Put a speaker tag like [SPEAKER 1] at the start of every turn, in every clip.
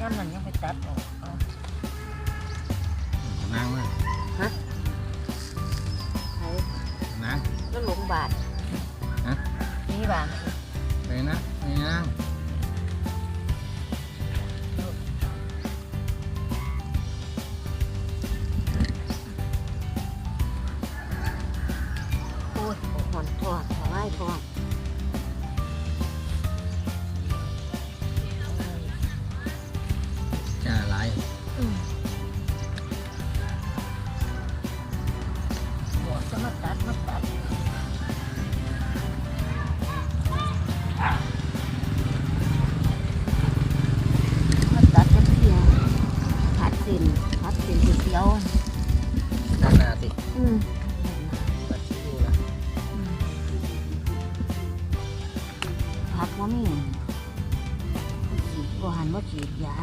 [SPEAKER 1] ย่ามนั้นยังไปตัดออกเอา
[SPEAKER 2] นางมา
[SPEAKER 1] ไอ้
[SPEAKER 2] นาง
[SPEAKER 1] ก็หลงบาท
[SPEAKER 2] ฮะ
[SPEAKER 1] นี่บาท อืมตัด
[SPEAKER 2] ชิวะ
[SPEAKER 1] ผักว่ามีฉีดบ่หันว่าฉีดยา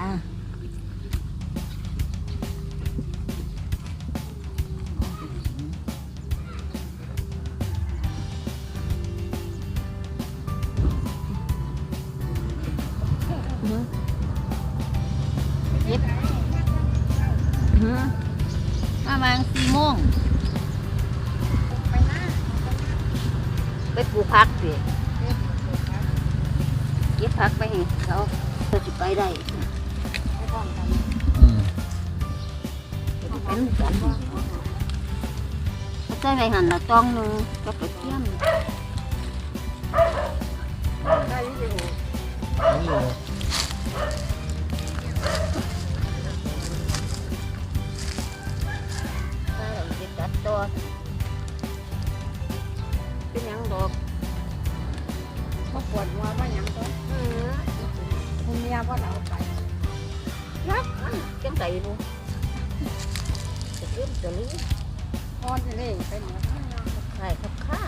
[SPEAKER 1] เย็บฮะประมาณสี่โมง ไปปลูกผักสิเก็บผักไปให้เขาเขาจะไปได้
[SPEAKER 2] อืม
[SPEAKER 1] เขาจะเป็นกันเขาใส่ไปหันละต้องหนึงกับกระเทียม
[SPEAKER 2] อันนี้อยู่
[SPEAKER 1] ใส่แล้วจะตัดตัว เป็นหยังดอก
[SPEAKER 3] มาปวดหัวว่าหยังก็
[SPEAKER 1] เออ
[SPEAKER 3] คุณเมียว่าเราไป
[SPEAKER 1] รักมันจังไดบ่จะเล่นจะลืม
[SPEAKER 3] พอนจะเล่ไปหมด
[SPEAKER 1] ใช่ครับค่ะ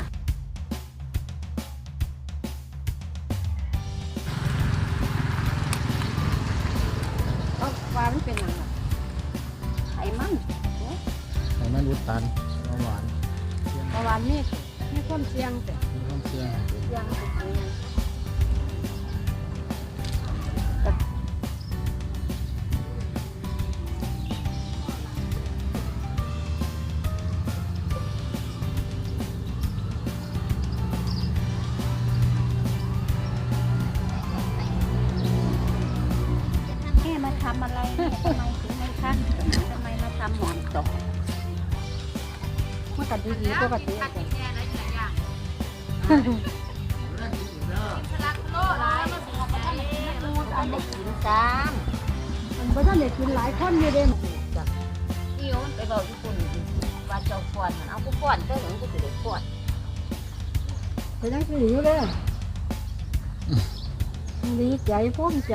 [SPEAKER 3] ก็ว่ามันเป็นหยังล่ะ
[SPEAKER 1] ไขมัน
[SPEAKER 2] ไขมันอุดตันเบาหวาน
[SPEAKER 3] เพราะว่ามี มีความเสี่ยงแต่
[SPEAKER 2] มีความเสี่ยง
[SPEAKER 1] ยังเป็นยังแม่มาทำอะไรเนี่ยทำไมถึงไม่ขั้นทำไมมาทำหมอนตก
[SPEAKER 3] มันก็ดีๆปกติแต่
[SPEAKER 1] อันด้กินซ้
[SPEAKER 3] มันบ่ทันได้กินหลายคนอยู่เด้ำ
[SPEAKER 1] จากอิวไปบอกญี่ปุ่นว่าเจ้าฟ้อนมันเอากูฟ้อนเจ้หนึ่งกูสิได้ฟ้อน
[SPEAKER 3] ก็ยังสินอยู่เลยดีใจภูมิใจ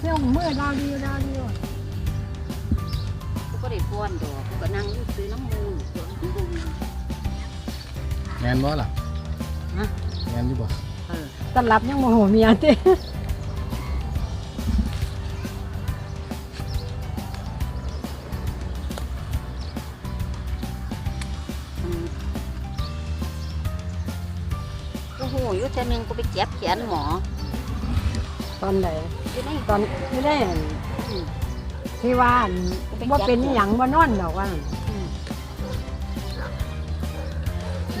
[SPEAKER 3] เรื่องมือดาวดีดาวดี
[SPEAKER 1] กูก็ได้ฟ้อนดอกกูก็นั่งซื้อน้ำมูล
[SPEAKER 2] แมนบ่ล่ะ
[SPEAKER 1] ฮะ
[SPEAKER 2] แมนดีบ่
[SPEAKER 1] เออ
[SPEAKER 3] ตลับยังโมโหเมียเต้
[SPEAKER 1] อืมกูหูอยู่เท่านึงกูไปเจ็บแขนหมอ
[SPEAKER 3] ตอนไหน
[SPEAKER 1] อยู่ใน
[SPEAKER 3] ตอนไม่ได้
[SPEAKER 1] อืม
[SPEAKER 3] ที่ว่าว่าเป็นอหย่างว่านอนดอกว่า
[SPEAKER 1] อืม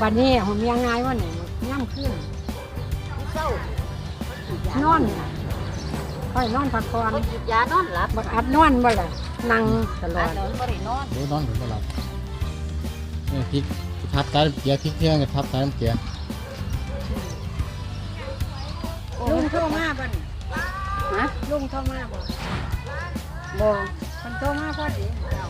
[SPEAKER 3] บัดนี้ผมยังไงว่าไหน ย่ำขึ้น
[SPEAKER 1] กูเศร้าน
[SPEAKER 3] อนค่อยนอนพักผ่อน
[SPEAKER 1] กูกินยานอนหลับ
[SPEAKER 3] บักอัดนอนบ่ล่ะนั่งตล
[SPEAKER 1] อั
[SPEAKER 3] อนด
[SPEAKER 1] นอนบ่ได้นอน
[SPEAKER 2] โอ้ยนอนถึงบ่หลับเนี่ยพริกทับตาน้ำเกลือพริกเที่ยงกับทับตาน้ำเกลือ
[SPEAKER 3] ลุงโทรมาบ่น
[SPEAKER 1] ฮะ
[SPEAKER 3] ลุงโทรมาบ่
[SPEAKER 1] บ่
[SPEAKER 3] คนโทรมาพอดี
[SPEAKER 1] บ